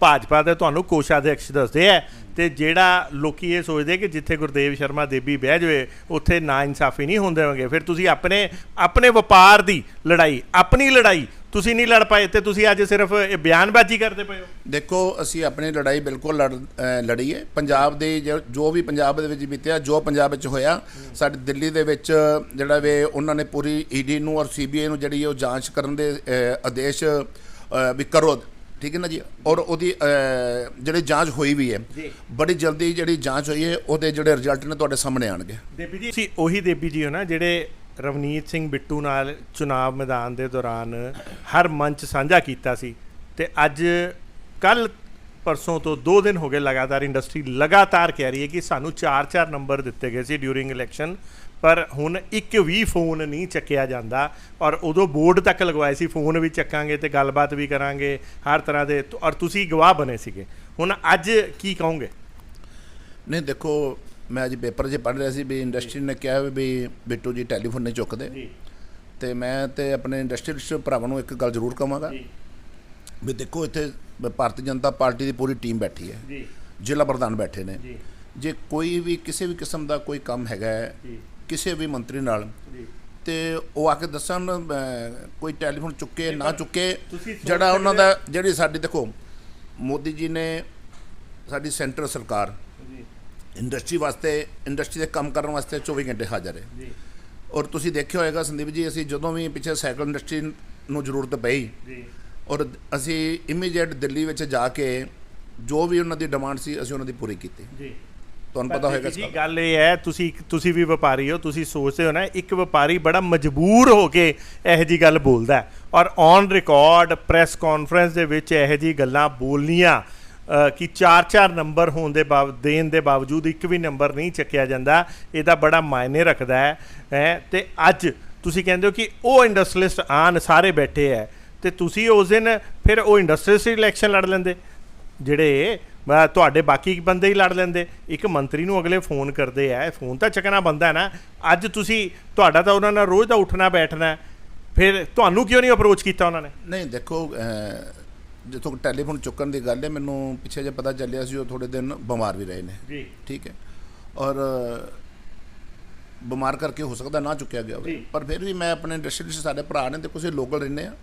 ਭਾਜਪਾ ਦੇ ਤੁਹਾਨੂੰ ਕੋਸ਼ਾਧਿਕਸ਼ ਦੱਸਦੇ ਆ ਤੇ ਜਿਹੜਾ ਲੋਕੀ ਇਹ ਸੋਚਦੇ ਕਿ ਜਿੱਥੇ ਗੁਰਦੇਵ ਸ਼ਰਮਾ ਦੇਬੀ ਬਹਿ ਜਾਵੇ, ਉੱਥੇ ਨਾ ਇਨਸਾਫੀ ਨਹੀਂ ਹੁੰਦੇ ਹੋਣਗੇ ਫਿਰ ਤੁਸੀਂ ਆਪਣੇ ਆਪਣੇ ਵਪਾਰ ਦੀ ਲੜਾਈ, ਆਪਣੀ ਲੜਾਈ ਤੁਸੀਂ ਨਹੀਂ ਲੜ ਪਾਏ ਤੇ ਤੁਸੀਂ ਅੱਜ ਸਿਰਫ ਇਹ ਬਿਆਨਬਾਜ਼ੀ ਕਰਦੇ ਪਏ ਹੋ। ਦੇਖੋ ਅਸੀਂ ਆਪਣੀ ਲੜਾਈ ਬਿਲਕੁਲ ਲੜ ਲੜੀ ਹੈ ਪੰਜਾਬ ਦੇ ਜੋ- ਵੀ ਪੰਜਾਬ ਦੇ ਵਿੱਚ ਬੀਤਿਆ ਜੋ ਪੰਜਾਬ ਵਿੱਚ ਹੋਇਆ ਸਾਡੇ ਦਿੱਲੀ ਦੇ ਵਿੱਚ ਜਿਹੜਾ ਵੇ ਉਹਨਾਂ ਨੇ ਪੂਰੀ ਈਡੀ ਨੂੰ ਔਰ ਸੀਬੀਆਈ ਨੂੰ ਜਿਹੜੀ ਉਹ ਜਾਂਚ ਕਰਨ ਦੇ ਆਦੇਸ਼ ਵੀ ਕਰੋ। ਠੀਕ ਹੈ ਨਾ ਜੀ? ਔਰ ਉਹਦੀ ਜਿਹੜੀ ਜਾਂਚ ਹੋਈ ਵੀ ਹੈ। ਬੜੀ ਜਲਦੀ ਜਿਹੜੀ ਜਾਂਚ ਹੋਈ ਹੈ ਉਹਦੇ ਜਿਹੜੇ ਰਿਜ਼ਲਟ ਨੇ ਤੁਹਾਡੇ ਸਾਹਮਣੇ ਆਣਗੇ। ਦੇਬੀ ਜੀ ਤੁਸੀਂ ਉਹੀ ਦੇਬੀ ਜੀ ਹੋ ਨਾ ਜਿਹੜੇ ਰਵਨੀਤ ਸਿੰਘ ਬਿੱਟੂ ਨਾਲ ਚੁਣਾਵ ਮੈਦਾਨ ਦੇ ਦੌਰਾਨ ਹਰ ਮੰਚ ਸਾਂਝਾ ਕੀਤਾ ਸੀ ਤੇ ਅੱਜ ਕੱਲ ਪਰਸੋਂ ਤੋਂ 2 ਦਿਨ ਹੋ ਗਏ ਲਗਾਤਾਰ ਇੰਡਸਟਰੀ ਲਗਾਤਾਰ ਕਹਿ ਰਹੀ ਹੈ ਕਿ ਸਾਨੂੰ 4-4 ਨੰਬਰ ਦਿੱਤੇ ਗਏ ਸੀ ਡਿਊਰਿੰਗ ਇਲੈਕਸ਼ਨ, ਪਰ ਹੁਣ ਇੱਕ ਵੀ ਫੋਨ ਨਹੀਂ ਚੱਕਿਆ ਜਾਂਦਾ ਔਰ ਉਦੋਂ ਬੋਰਡ ਤੱਕ ਲਗਵਾਏ ਸੀ, ਫੋਨ ਵੀ ਚੱਕਾਂਗੇ ਤੇ ਗੱਲਬਾਤ ਵੀ ਕਰਾਂਗੇ ਹਰ ਤਰ੍ਹਾਂ ਦੇ, ਔਰ ਤੁਸੀਂ ਗਵਾਹ ਬਣੇ ਸੀਗੇ। ਹੁਣ ਅੱਜ ਕੀ ਕਹੋਗੇ? ਨਹੀਂ, ਦੇਖੋ ਮੈਂ ਅੱਜ ਪੇਪਰ 'ਚ ਪੜ੍ਹ ਰਿਹਾ ਸੀ ਵੀ ਇੰਡਸਟਰੀ ਨੇ ਕਿਹਾ ਵੀ ਬਿੱਟੂ ਜੀ ਟੈਲੀਫੋਨ ਨਹੀਂ ਚੁੱਕਦੇ। ਤੇ ਮੈਂ ਤੇ ਆਪਣੇ ਇੰਡਸਟਰੀਅਲਿਸਟ ਭਰਾਵਾਂ ਨੂੰ ਇੱਕ ਗੱਲ ਜ਼ਰੂਰ ਕਹਾਂਗਾ ਵੀ ਦੇਖੋ ਇੱਥੇ ਭਾਰਤੀ ਜਨਤਾ ਪਾਰਟੀ ਦੀ ਪੂਰੀ ਟੀਮ ਬੈਠੀ ਹੈ। ਜੀ। ਜ਼ਿਲ੍ਹਾ ਪ੍ਰਧਾਨ ਬੈਠੇ ਨੇ। ਜੀ। ਕੋਈ ਵੀ ਕਿਸੇ ਵੀ ਕਿਸਮ ਦਾ ਕੋਈ ਕੰਮ ਹੈਗਾ ਕਿਸੇ ਵੀ ਮੰਤਰੀ ਨਾਲ ਤੇ ਉਹ ਆ ਕੇ ਦੱਸਣ ਕੋਈ ਟੈਲੀਫੋਨ ਚੁੱਕੇ ਨਾ ਚੁੱਕੇ ਜਿਹੜਾ ਉਹਨਾਂ ਦਾ ਜਿਹੜੀ ਸਾਡੀ ਦੇਖੋ ਮੋਦੀ ਜੀ ਨੇ ਸਾਡੀ ਸੈਂਟਰ ਸਰਕਾਰ ਇੰਡਸਟਰੀ ਵਾਸਤੇ ਇੰਡਸਟਰੀ ਦੇ ਕੰਮ ਕਰਨ ਵਾਸਤੇ 24 ਘੰਟੇ ਹਾਜ਼ਰ ਹੈ। ਜੀ। ਔਰ ਤੁਸੀਂ ਦੇਖਿਆ ਹੋਏਗਾ ਸੰਦੀਪ ਜੀ ਅਸੀਂ ਜਦੋਂ ਵੀ ਪਿੱਛੇ ਸਾਈਕਲ ਇੰਡਸਟਰੀ ਨੂੰ ਜ਼ਰੂਰਤ ਪਈ ਜੀ। ਔਰ ਅਸੀਂ ਇਮੀਡੀਏਟ ਦਿੱਲੀ ਵਿੱਚ ਜਾ ਕੇ ਜੋ ਵੀ ਉਹਨਾਂ ਦੀ ਡਿਮਾਂਡ ਸੀ ਅਸੀਂ ਉਹਨਾਂ ਦੀ ਪੂਰੀ ਕੀਤੀ। ਜੀ। ਤੁਹਾਨੂੰ ਪਤਾ ਹੋਏਗਾ ਜੀ ਗੱਲ ਇਹ ਹੈ ਤੁਸੀਂ ਤੁਸੀਂ ਵੀ ਵਪਾਰੀ ਹੋ ਤੁਸੀਂ ਸੋਚਦੇ ਹੋ ਨਾ ਇੱਕ ਵਪਾਰੀ ਬੜਾ ਮਜਬੂਰ ਹੋ ਕੇ ਇਹੋ ਜੀ ਗੱਲ ਬੋਲਦਾ ਔਰ ਔਨ ਰਿਕਾਰਡ ਪ੍ਰੈਸ ਕਾਨਫਰੰਸ ਦੇ ਵਿੱਚ ਇਹੋ ਜੀ ਗੱਲਾਂ ਬੋਲਨੀਆਂ ਕਿ 4-4 ਨੰਬਰ ਹੋਣ ਦੇ ਬਾਵ ਦੇਣ ਦੇ ਬਾਵਜੂਦ ਇੱਕ ਵੀ ਨੰਬਰ ਨਹੀਂ ਚੱਕਿਆ ਜਾਂਦਾ, ਇਹਦਾ ਬੜਾ ਮਾਇਨੇ ਰੱਖਦਾ ਹੈ ਹੈ? ਤੇ ਅੱਜ ਤੁਸੀਂ ਕਹਿੰਦੇ ਹੋ ਕਿ ਉਹ ਇੰਡਸਟਰੀਲਿਸਟ ਆਨ ਸਾਰੇ ਬੈਠੇ ਹੈ, ਤੇ ਤੁਸੀਂ ਉਸ ਦਿਨ ਫਿਰ ਉਹ ਇੰਡਸਟਰੀਲਿਸਟ ਇਲੈਕਸ਼ਨ ਲੜ ਲੈਂਦੇ, ਜਿਹੜੇ ਤੁਹਾਡੇ ਬਾਕੀ ਬੰਦੇ ਹੀ ਲੜ ਲੈਂਦੇ, ਇੱਕ ਮੰਤਰੀ ਨੂੰ ਅਗਲੇ ਫੋਨ ਕਰਦੇ ਆ ਫੋਨ ਤਾਂ ਚੱਕਣਾ ਬੰਦਾ ਨਾ, ਅੱਜ ਤੁਸੀਂ, ਤੁਹਾਡਾ ਤਾਂ ਉਹਨਾਂ ਨਾਲ ਰੋਜ਼ ਦਾ ਉੱਠਣਾ ਬੈਠਣਾ ਫਿਰ ਤੁਹਾਨੂੰ ਕਿਉਂ ਨਹੀਂ ਅਪਰੋਚ ਕੀਤਾ ਉਹਨਾਂ ਨੇ? ਨਹੀਂ, ਦੇਖੋ ਜਿੱਥੋਂ ਟੈਲੀਫੋਨ ਚੁੱਕਣ ਦੀ ਗੱਲ ਹੈ ਮੈਨੂੰ ਪਿੱਛੇ ਜੇ ਪਤਾ ਚੱਲਿਆ ਸੀ ਉਹ ਥੋੜੇ ਦਿਨ ਬਿਮਾਰ ਵੀ ਰਹੇ ਨੇ। ਜੀ। ਠੀਕ ਹੈ। ਔਰ ਬਿਮਾਰ ਕਰਕੇ ਹੋ ਸਕਦਾ ਨਾ ਚੁੱਕਿਆ ਗਿਆ ਹੋਵੇ। ਪਰ ਫਿਰ ਵੀ ਮੈਂ ਆਪਣੇ ਇੰਡਸਟਰੀ ਸਾਡੇ ਭਰਾ ਨੇ ਤੇ ਕਿਸੇ ਲੋਕਲ ਰਹਿੰਦੇ ਆ।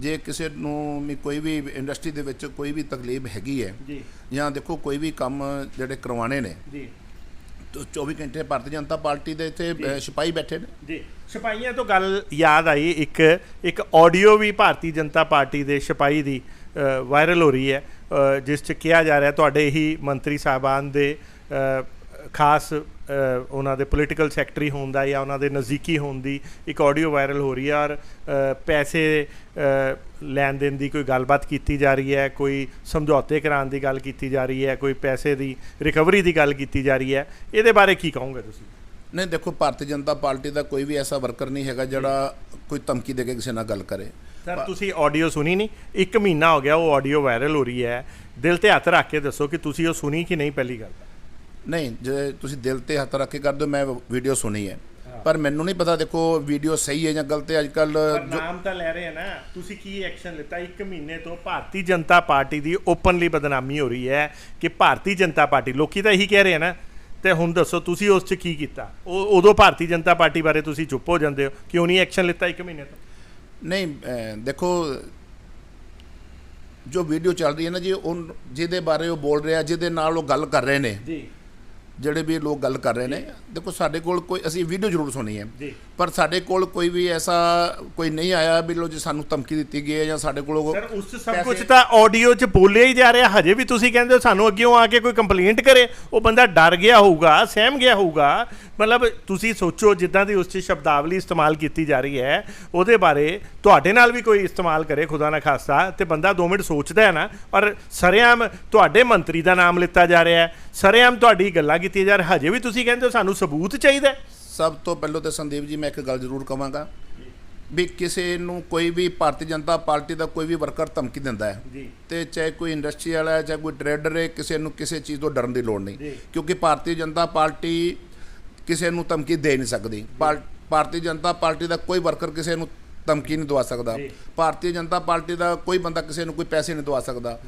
ਜੀ। ਕਿਸੇ ਨੂੰ ਵੀ ਕੋਈ ਵੀ ਇੰਡਸਟਰੀ ਦੇ ਵਿੱਚ ਕੋਈ ਵੀ ਤਕਲੀਫ ਹੈਗੀ ਹੈ ਜੀ। ਜਾਂ ਦੇਖੋ ਕੋਈ ਵੀ ਕੰਮ ਜਿਹੜੇ ਕਰਵਾਉਣੇ ਨੇ ਜੀ। ਤਾਂ 24 ਘੰਟੇ ਭਾਰਤੀ ਜਨਤਾ ਪਾਰਟੀ ਦੇ ਇੱਥੇ ਸਿਪਾਹੀ ਬੈਠੇ ਨੇ। ਜੀ। ਸਿਪਾਹੀਆਂ ਤੋਂ ਗੱਲ ਯਾਦ ਆਈ ਇੱਕ ਇੱਕ ਆਡੀਓ ਵੀ ਭਾਰਤੀ ਜਨਤਾ ਪਾਰਟੀ ਦੇ ਸਿਪਾਹੀ ਦੀ। ਵਾਇਰਲ ਹੋ ਰਹੀ ਹੈ। ਜਿਸ 'ਚ ਕਿਹਾ ਜਾ ਰਿਹਾ, ਤੁਹਾਡੇ ਹੀ ਮੰਤਰੀ ਸਾਹਿਬਾਨ ਦੇ ਖਾਸ ਉਹਨਾਂ ਦੇ ਪੋਲੀਟੀਕਲ ਸੈਕਟਰੀ ਹੋਣ ਦਾ ਜਾਂ ਉਹਨਾਂ ਦੇ ਨਜ਼ਦੀਕੀ ਹੋਣ ਦੀ ਇੱਕ ਆਡੀਓ ਵਾਇਰਲ ਹੋ ਰਹੀ ਹੈ ਔਰ ਪੈਸੇ ਲੈਣ ਦੇਣ ਦੀ ਕੋਈ ਗੱਲਬਾਤ ਕੀਤੀ ਜਾ ਰਹੀ ਹੈ, ਕੋਈ ਸਮਝੌਤੇ ਕਰਾਉਣ ਦੀ ਗੱਲ ਕੀਤੀ ਜਾ ਰਹੀ ਹੈ, ਕੋਈ ਪੈਸੇ ਦੀ ਰਿਕਵਰੀ ਦੀ ਗੱਲ ਕੀਤੀ ਜਾ ਰਹੀ ਹੈ, ਇਹਦੇ ਬਾਰੇ ਕੀ ਕਹੋਗੇ ਤੁਸੀਂ? ਨਹੀਂ, ਦੇਖੋ, ਭਾਰਤੀ ਜਨਤਾ ਪਾਰਟੀ ਦਾ ਕੋਈ ਵੀ ਐਸਾ ਵਰਕਰ ਨਹੀਂ ਹੈਗਾ ਜਿਹੜਾ ਕੋਈ ਧਮਕੀ ਦੇ ਕੇ ਕਿਸੇ ਨਾਲ ਗੱਲ ਕਰੇ। ਸਰ ਤੁਸੀਂ ਆਡੀਓ ਸੁਣੀ ਨਹੀਂ। ਇੱਕ ਮਹੀਨਾ ਹੋ ਗਿਆ ਉਹ ਆਡੀਓ ਵਾਇਰਲ ਹੋ ਰਹੀ ਹੈ। ਦਿਲ ਤੇ ਹੱਥ ਰੱਖ ਕੇ ਦੱਸੋ ਕਿ ਤੁਸੀਂ ਉਹ ਸੁਣੀ ਕਿ ਨਹੀਂ ਪਹਿਲੀ ਗੱਲ? ਨਹੀਂ ਜੇ ਤੁਸੀਂ ਦਿਲ ਤੇ ਹੱਥ ਰੱਖ ਕੇ ਕਰਦੇ ਹੋ ਮੈਂ ਵੀਡੀਓ ਸੁਣੀ ਹੈ। ਪਰ ਮੈਨੂੰ ਨਹੀਂ ਪਤਾ ਦੇਖੋ ਵੀਡੀਓ ਸਹੀ ਹੈ ਜਾਂ ਗਲਤ ਹੈ। ਅੱਜ ਕੱਲ ਨਾਮ ਤਾਂ ਲੈ ਰਹੇ ਆ ਨਾ। ਤੁਸੀਂ ਕੀ ਐਕਸ਼ਨ ਲਿੱਤਾ? ਇੱਕ ਮਹੀਨੇ ਤੋਂ ਭਾਰਤੀ ਜਨਤਾ ਪਾਰਟੀ ਦੀ ਓਪਨਲੀ ਬਦਨਾਮੀ ਹੋ ਰਹੀ ਹੈ ਕਿ ਭਾਰਤੀ ਜਨਤਾ ਪਾਰਟੀ ਲੋਕੀ ਤਾਂ ਇਹੀ ਕਹਿ ਰਹੇ ਆ ਨਾ। ਤੇ ਹੁਣ ਦੱਸੋ ਤੁਸੀਂ ਉਸ 'ਚ ਕੀ ਕੀਤਾ? ਉਹ ਉਦੋਂ ਭਾਰਤੀ ਜਨਤਾ ਪਾਰਟੀ ਬਾਰੇ ਤੁਸੀਂ ਚੁੱਪ ਹੋ ਜਾਂਦੇ ਹੋ। ਕਿਉਂ ਨਹੀਂ ਐਕਸ਼ਨ ਲਿੱਤਾ ਇੱਕ ਮਹੀਨੇ ਤੋਂ? ਨਹੀਂ ਦੇਖੋ ਜੋ ਵੀਡੀਓ ਚੱਲ ਰਹੀ ਹੈ ਨਾ ਜੀ ਉਹ ਜਿਹਦੇ ਬਾਰੇ ਉਹ ਬੋਲ ਰਿਹਾ ਜਿਹਦੇ ਨਾਲ ਉਹ ਗੱਲ ਕਰ ਰਹੇ ਨੇ। ਜੀ। ਜਿਹੜੇ ਵੀ ਲੋਕ ਗੱਲ ਕਰ ਰਹੇ ਨੇ ਦੇਖੋ ਸਾਡੇ ਕੋਲ ਕੋਈ ਅਸੀਂ ਵੀਡੀਓ ਜ਼ਰੂਰ ਸੁਣੀ ਹੈ। ਜੀ। ਪਰ ਸਾਡੇ ਕੋਲ ਕੋਈ ਵੀ ਐਸਾ ਕੋਈ ਨਹੀਂ ਆਇਆ ਵੀ ਲੋ ਜੀ ਸਾਨੂੰ ਧਮਕੀ ਦਿੱਤੀ ਗਈ ਹੈ ਜਾਂ ਸਾਡੇ ਕੋਲ ਸਰ ਉਸ 'ਚ ਸਭ ਕੁਝ ਤਾਂ ਆਡੀਓ 'ਚ ਬੋਲਿਆ ਹੀ ਜਾ ਰਿਹਾ ਹਜੇ ਵੀ ਤੁਸੀਂ ਕਹਿੰਦੇ ਹੋ ਸਾਨੂੰ ਅੱਗਿਓਂ ਆ ਕੇ ਕੋਈ ਕੰਪਲੇਂਟ ਕਰੇ ਉਹ ਬੰਦਾ ਡਰ ਗਿਆ ਹੋਊਗਾ ਸਹਿਮ ਗਿਆ ਹੋਊਗਾ ਮਤਲਬ ਤੁਸੀਂ ਸੋਚੋ ਜਿੱਦਾਂ ਦੀ ਉਸ 'ਚ ਸ਼ਬਦਾਵਲੀ ਇਸਤੇਮਾਲ ਕੀਤੀ ਜਾ ਰਹੀ ਹੈ ਉਹਦੇ ਬਾਰੇ ਤੁਹਾਡੇ ਨਾਲ ਵੀ ਕੋਈ ਇਸਤੇਮਾਲ ਕਰੇ ਖੁਦਾ ਨਾ ਖਾਸਤਾ ਤੇ ਬੰਦਾ 2 ਮਿੰਟ ਸੋਚਦਾ ਹੈ ਨਾ ਔਰ ਸਰੇਆਮ ਤੁਹਾਡੇ ਮੰਤਰੀ ਦਾ ਨਾਮ ਲਿੱਤਾ ਜਾ ਰਿਹਾ ਹੈ ਸਰੇਆਮ ਤੁਹਾਡੀ ਗੱਲਾਂ ਕੀਤੀਆਂ ਜਾ ਰਹੀਆਂ ਹਜੇ ਵੀ ਤੁਸੀਂ ਕਹਿੰਦੇ ਹੋ ਸਾਨੂੰ ਸਬੂਤ ਚਾਹੀਦਾ ਹੈ। ਸਭ ਤੋਂ ਪਹਿਲਾਂ ਤੇ ਸੰਦੀਪ ਜੀ ਮੈਂ ਇੱਕ ਗੱਲ ਜ਼ਰੂਰ ਕਵਾਂਗਾ ਵੀ ਕਿਸੇ ਨੂੰ ਕੋਈ ਵੀ ਭਾਰਤੀ ਜਨਤਾ ਪਾਰਟੀ ਦਾ ਕੋਈ ਵੀ ਵਰਕਰ ਧਮਕੀ ਦਿੰਦਾ ਹੈ ਤੇ ਚਾਹੇ ਕੋਈ ਇੰਡਸਟਰੀ ਵਾਲਾ ਹੈ ਚਾਹੇ ਕੋਈ ਟਰੇਡਰ ਹੈ ਕਿਸੇ ਨੂੰ ਕਿਸੇ ਚੀਜ਼ ਤੋਂ ਡਰਨ ਦੀ ਲੋੜ। ਨਹੀਂ। ਕਿਉਂਕਿ ਭਾਰਤੀ ਜਨਤਾ ਪਾਰਟੀ ਕਿਸੇ ਨੂੰ ਧਮਕੀ ਦੇ ਨਹੀਂ ਸਕਦੀ। ਭਾਰ- ਭਾਰਤੀ ਜਨਤਾ ਪਾਰਟੀ ਦਾ ਕੋਈ ਵਰਕਰ ਕਿਸੇ ਨੂੰ ਧਮਕੀ ਨਹੀਂ ਦਵਾ ਸਕਦਾ। ਭਾਰਤੀ ਜਨਤਾ ਪਾਰਟੀ ਦਾ ਕੋਈ ਬੰਦਾ ਕਿਸੇ ਨੂੰ ਕੋਈ ਪੈਸੇ ਨਹੀਂ ਦਵਾ ਸਕਦਾ।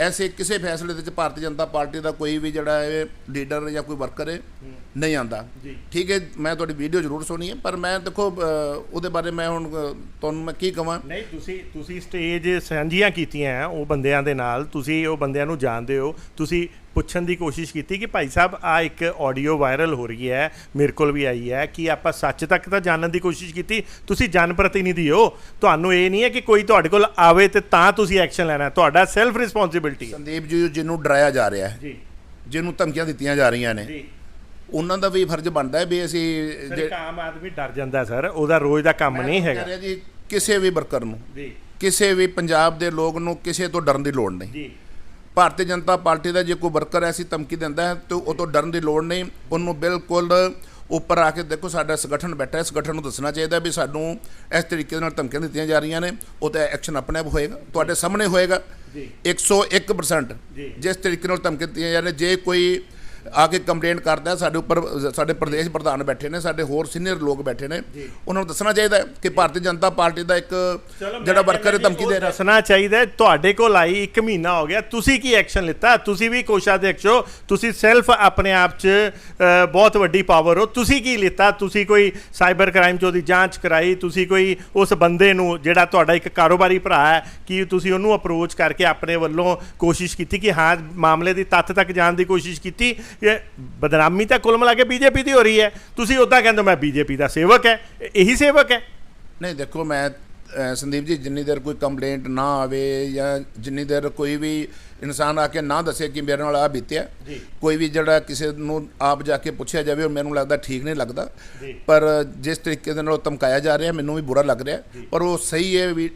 ਐਸੇ ਕਿਸੇ ਫੈਸਲੇ ਦੇ ਵਿੱਚ ਭਾਰਤੀ ਜਨਤਾ ਪਾਰਟੀ ਦਾ ਕੋਈ ਵੀ ਜਿਹੜਾ ਹੈ ਲੀਡਰ ਜਾਂ ਕੋਈ ਵਰਕਰ ਹੈ। ਨਹੀਂ ਆਂਦਾ ਠੀਕ ਹੈ ਮੈਂ ਤੁਹਾਡੀ ਵੀਡੀਓ ਜ਼ਰੂਰ ਸੁਣੀ ਹੈ ਪਰ ਮੈਂ ਦੇਖੋ ਉਹਦੇ ਬਾਰੇ ਮੈਂ ਹੁਣ ਤੁਹਾਨੂੰ ਮੈਂ ਕੀ ਕਵਾਂ? ਨਹੀਂ ਤੁਸੀਂ ਤੁਸੀਂ ਸਟੇਜ ਸਾਂਝੀਆਂ ਕੀਤੀਆਂ ਉਹ ਬੰਦਿਆਂ ਦੇ ਨਾਲ ਤੁਸੀਂ ਉਹ ਬੰਦਿਆਂ ਨੂੰ ਜਾਣਦੇ ਹੋ ਤੁਸੀਂ ਪੁੱਛਣ ਦੀ ਕੋਸ਼ਿਸ਼ ਕੀਤੀ ਕਿ ਭਾਈ ਸਾਹਿਬ ਆ ਇੱਕ ਆਡੀਓ ਵਾਇਰਲ ਹੋ ਰਹੀ ਹੈ ਮੇਰੇ ਕੋਲ ਵੀ ਆਈ ਹੈ ਕਿ ਆਪਾਂ ਸੱਚ ਤੱਕ ਤਾਂ ਜਾਣਨ ਦੀ ਕੋਸ਼ਿਸ਼ ਕੀਤੀ? ਤੁਸੀਂ ਜਨ ਪ੍ਰਤੀਨਿਧੀ ਹੋ ਤੁਹਾਨੂੰ ਇਹ ਨਹੀਂ ਹੈ ਕਿ ਕੋਈ ਤੁਹਾਡੇ ਕੋਲ ਆਵੇ ਤੇ ਤਾਂ ਤੁਸੀਂ ਐਕਸ਼ਨ ਲੈਣਾ ਤੁਹਾਡਾ ਸੈਲਫ ਰਿਸਪੌਂਸਿਬਿਲਟੀ ਹੈ। ਸੰਦੀਪ ਜੀ ਜਿਹਨੂੰ ਡਰਾਇਆ ਜਾ ਰਿਹਾ ਹੈ ਜੀ। ਜਿਹਨੂੰ ਧਮਕੀਆਂ ਦਿੱਤੀਆਂ ਜਾ ਰਹੀਆਂ ਨੇ ਜੀ। ਉਹਨਾਂ ਦਾ ਵੀ ਫਰਜ਼ ਬਣਦਾ ਹੈ ਵੀ ਅਸੀਂ ਸਰ ਆਮ ਆਦਮੀ ਡਰ ਜਾਂਦਾ ਸਰ ਉਹਦਾ ਰੋਜ਼ ਦਾ ਕੰਮ ਨਹੀਂ ਹੈਗਾ। ਜੀ ਕਿਸੇ ਵੀ ਵਰਕਰ ਨੂੰ ਜੀ। ਕਿਸੇ ਵੀ ਪੰਜਾਬ ਦੇ ਲੋਕ ਨੂੰ ਕਿਸੇ ਤੋਂ ਡਰਨ ਦੀ ਲੋੜ ਨਹੀਂ। ਜੀ। ਭਾਰਤੀ ਜਨਤਾ ਪਾਰਟੀ ਦਾ ਜੇ ਕੋਈ ਵਰਕਰ ਐਸੀ ਧਮਕੀ ਦਿੰਦਾ ਹੈ ਤੇ ਉਹ ਤੋਂ ਡਰਨ ਦੀ ਲੋੜ ਨਹੀਂ। ਉਹਨੂੰ ਬਿਲਕੁਲ ਉੱਪਰ ਆ ਕੇ ਦੇਖੋ ਸਾਡਾ ਸੰਗਠਨ ਬੈਠਾ ਹੈ। ਸੰਗਠਨ ਨੂੰ ਦੱਸਣਾ ਚਾਹੀਦਾ ਵੀ ਸਾਨੂੰ ਇਸ ਤਰੀਕੇ ਨਾਲ ਧਮਕੀਆਂ ਦਿੱਤੀਆਂ ਜਾ ਰਹੀਆਂ ਨੇ। ਉਹ ਤਾਂ ਐਕਸ਼ਨ ਆਪਣੇ ਆਪ ਹੋਏਗਾ। ਤੁਹਾਡੇ ਸਾਹਮਣੇ ਹੋਏਗਾ। ਜੀ। 101% ਜੀ। ਜਿਸ ਤਰੀਕੇ ਨਾਲ ਧਮਕੀ ਦਿੱਤੀਆਂ ਜਾ ਰਹੀਆਂ ਜੇ ਕੋਈ ਆ ਕੇ ਕੰਪਲੇਂਟ ਕਰਦਾ ਸਾਡੇ ਉੱਪਰ ਸਾਡੇ ਪ੍ਰਦੇਸ਼ ਪ੍ਰਧਾਨ ਬੈਠੇ ਨੇ ਸਾਡੇ ਹੋਰ ਸੀਨੀਅਰ ਲੋਕ ਬੈਠੇ ਨੇ ਉਹਨਾਂ ਨੂੰ ਦੱਸਣਾ ਚਾਹੀਦਾ ਕਿ ਭਾਰਤੀ ਜਨਤਾ ਪਾਰਟੀ ਦਾ ਇੱਕ ਜਿਹੜਾ ਵਰਕਰ ਹੈ ਧਮਕੀ ਦੇ ਰਿਹਾ। ਦੱਸਣਾ ਚਾਹੀਦਾ ਹੈ, ਤੁਹਾਡੇ ਕੋਲ ਆਈ 1 ਮਹੀਨਾ ਹੋ ਗਿਆ ਤੁਸੀਂ ਕੀ ਐਕਸ਼ਨ ਲਿੱਤਾ? ਤੁਸੀਂ ਵੀ ਕੋਸ਼ਾਧਿਕਸ਼ ਹੋ ਤੁਸੀਂ ਸੈਲਫ ਆਪਣੇ ਆਪ 'ਚ ਬਹੁਤ ਵੱਡੀ ਪਾਵਰ ਹੋ। ਤੁਸੀਂ ਕੀ ਲਿੱਤਾ? ਤੁਸੀਂ ਕੋਈ ਸਾਈਬਰ ਕ੍ਰਾਈਮ 'ਚ ਉਹਦੀ ਜਾਂਚ ਕਰਾਈ? ਤੁਸੀਂ ਕੋਈ ਉਸ ਬੰਦੇ ਨੂੰ ਜਿਹੜਾ ਤੁਹਾਡਾ ਇੱਕ ਕਾਰੋਬਾਰੀ ਭਰਾ ਹੈ ਕੀ ਤੁਸੀਂ ਉਹਨੂੰ ਅਪਰੋਚ ਕਰਕੇ ਆਪਣੇ ਵੱਲੋਂ ਕੋਸ਼ਿਸ਼ ਕੀਤੀ ਕਿ ਹਾਂ ਮਾਮਲੇ ਦੀ ਤੱਥ ਤੱਕ ਜਾਣ ਦੀ ਕੋਸ਼ਿਸ਼ ਕੀਤੀ? ਇਹ ਬਦਨਾਮੀ ਤਾਂ ਕੁੱਲ ਮਿਲਾ ਕੇ ਬੀਜੇਪੀ ਦੀ ਹੋ ਰਹੀ ਹੈ। ਤੁਸੀਂ ਉਦਾਂ ਕਹਿੰਦੇ ਮੈਂ ਬੀਜੇਪੀ ਦਾ ਸੇਵਕ ਹੈ ਇਹ- ਸੇਵਕ ਹੈ। ਨਹੀਂ ਦੇਖੋ ਮੈਂ ਸੰਦੀਪ ਜੀ ਜਿੰਨੀ ਦੇਰ ਕੋਈ ਕੰਪਲੇਂਟ ਨਾ ਆਵੇ ਜਾਂ ਜਿੰਨੀ ਦੇਰ ਕੋਈ ਵੀ ਇਨਸਾਨ ਆ ਕੇ ਨਾ ਦੱਸੇ ਕਿ ਮੇਰੇ ਨਾਲ ਆ ਬੀਤਿਆ। ਕੋਈ ਵੀ ਜਿਹੜਾ ਕਿਸੇ ਨੂੰ ਆਪ ਜਾ ਕੇ ਪੁੱਛਿਆ ਜਾਵੇ ਉਹ ਮੈਨੂੰ ਲੱਗਦਾ ਠੀਕ ਨਹੀਂ ਲੱਗਦਾ। ਪਰ ਜਿਸ ਤਰੀਕੇ ਦੇ ਨਾਲ ਉਹ ਧਮਕਾਇਆ ਜਾ ਰਿਹਾ ਮੈਨੂੰ ਵੀ ਬੁਰਾ ਲੱਗ ਰਿਹਾ। ਪਰ ਉਹ ਸਹੀ ਹੈ ਵੀ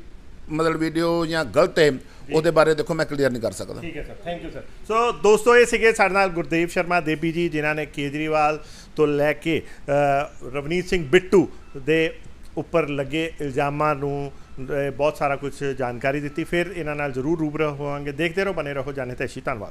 ਮਤਲਬ ਵੀਡੀਓ ਜਾਂ ਗਲਤ ਹੈ, ਉਹਦੇ ਬਾਰੇ ਦੇਖੋ ਮੈਂ ਕਲੀਅਰ ਨਹੀਂ ਕਰ ਸਕਦਾ। ਠੀਕ ਹੈ sir thank you sir so ਦੋਸਤੋ, ਇਹ ਸੀਗੇ ਸਾਡੇ ਨਾਲ ਗੁਰਦੇਵ ਸ਼ਰਮਾ, ਦੇਬੀ ਜੀ, ਜਿਨ੍ਹਾਂ ਨੇ ਕੇਜਰੀਵਾਲ ਤੋਂ ਲੈ ਕੇ ਰਵਨੀਤ ਸਿੰਘ ਬਿੱਟੂ ਦੇ ਉੱਪਰ ਲੱਗੇ ਇਲਜ਼ਾਮਾਂ ਨੂੰ ਬਹੁਤ ਸਾਰਾ ਕੁਝ ਜਾਣਕਾਰੀ ਦਿੱਤੀ। ਫਿਰ ਇਹਨਾਂ ਨਾਲ ਜ਼ਰੂਰ ਰੂਬਰੂ ਹੋਵਾਂਗੇ। ਦੇਖਦੇ ਰਹੋ ਬਨੇ ਰਹੋ। ਜਾਣੇ ਤੇ ਧੰਨਵਾਦ।